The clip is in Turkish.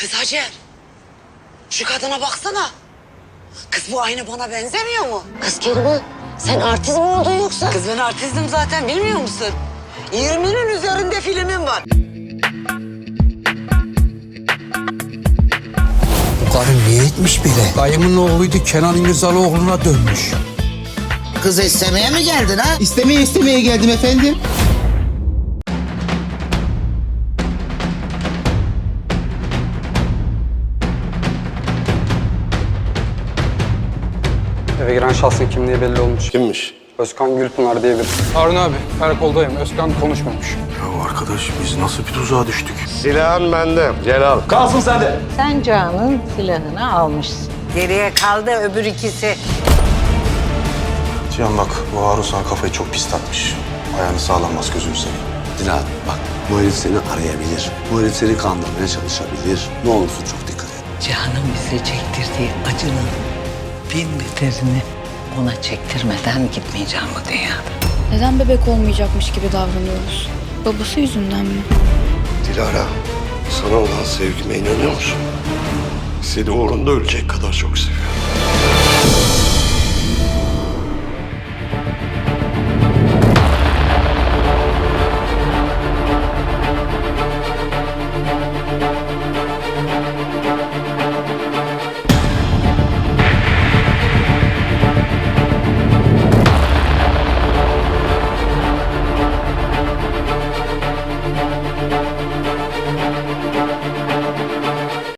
Kız Hacer. Şu kadına baksana. Kız bu aynı bana benzemiyor mu? Kız Kerime sen artist mi oldun yoksa? Kız ben artistim zaten bilmiyor musun? 20'nin üzerinde filmim var. Bu karı niye etmiş bile? Dayımın oğluydu Kenan İmirzalıoğlu'na dönmüş. Kız istemeye mi geldin ha? İstemeye istemeye geldim efendim. Eve giren şahsın kimliği belli olmuş. Kimmiş? Özkan Gülpınar diye biri. Harun abi, karakoldayım. Özkan konuşmamış. Ya arkadaş biz nasıl bir tuzağa düştük? Silahın bende. Celal. Sen Can'ın silahını almışsın. Geriye kaldı öbür ikisi. Cihan bak bu Harun sana kafayı çok pis takmış. Ayağını sağlam bas gözünü seveyim. Dilan bak bu herif seni arayabilir. Bu herif seni kandırmaya çalışabilir. Ne olursun çok dikkat et. Cihan'ın bize çektirdiği acının bin beterini ona çektirmeden gitmeyeceğim bu dünyada. Neden bebek olmayacakmış gibi davranıyoruz? Babası yüzünden mi? Dilara sana olan sevgime inanıyor musun? Seni uğrunda ölecek kadar çok seviyorum.